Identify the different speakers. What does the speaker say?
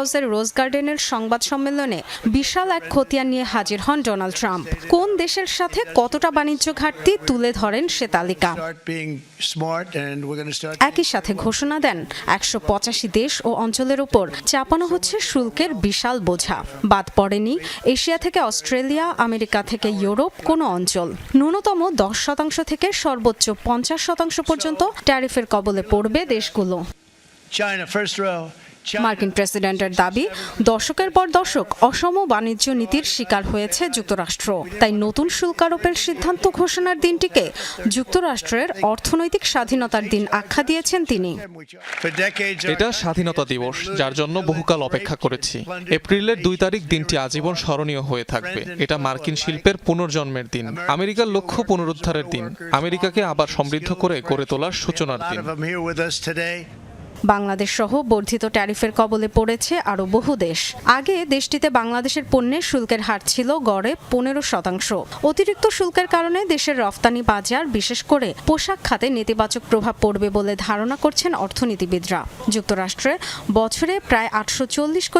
Speaker 1: হাউসের রোজ গার্ডেনের সংবাদ সম্মেলনে বিশাল এক খতিয়ান নিয়ে হাজির হন ডোনাল্ড ট্রাম্প। কোন দেশের সাথে কতটা বাণিজ্য ঘাটতি তুলে ধরেন সে তালিকা। একই সাথে ঘোষণা দেন একশো পঁচাশি দেশ ও অঞ্চলের উপর চাপানো হচ্ছে শুল্কের বিশাল বোঝা। বাদ পড়েনি এশিয়া থেকে অস্ট্রেলিয়া আমেরিকা থেকে ইউরোপ কোনো অঞ্চল। ন্যূনতম দশ শতাংশ থেকে সর্বোচ্চ পঞ্চাশ শতাংশ পর্যন্ত ট্যারিফের কবলে পড়বে দেশগুলো।
Speaker 2: China first row.
Speaker 1: মার্কিন প্রেসিডেন্টের দাবি, দশকের পর দশক অসম বাণিজ্য নীতির শিকার হয়েছে যুক্তরাষ্ট্র। তাই নতুন শুল্ক আরোপের সিদ্ধান্ত ঘোষণার দিনটিকে যুক্তরাষ্ট্রের অর্থনৈতিক স্বাধীনতার দিন আখ্যা দিয়েছেন তিনি।
Speaker 3: এটা স্বাধীনতা দিবস, যার জন্য বহুকাল অপেক্ষা করেছি। এপ্রিলের দুই তারিখ দিনটি আজীবন স্মরণীয় হয়ে থাকবে। এটা মার্কিন শিল্পের পুনর্জন্মের দিন, আমেরিকার লক্ষ্য পুনরুদ্ধারের দিন, আমেরিকাকে আবার সমৃদ্ধ করে গড়ে তোলার সূচনার দিন।
Speaker 1: বাংলাদেশ সহ বর্ধিত ট্যারিফের কবলে পড়েছে আরও বহু দেশ। আগে দেশটিতে বাংলাদেশের পণ্যের শুল্কের হার ছিল গড়ে পনেরো শতাংশ। অতিরিক্ত শুল্কের কারণে দেশের রফতানি বাজার, বিশেষ করে পোশাক খাতে নেতিবাচক প্রভাব পড়বে বলে ধারণা করছেন অর্থনীতিবিদরা। যুক্তরাষ্ট্রে বছরে প্রায় আটশো চল্লিশ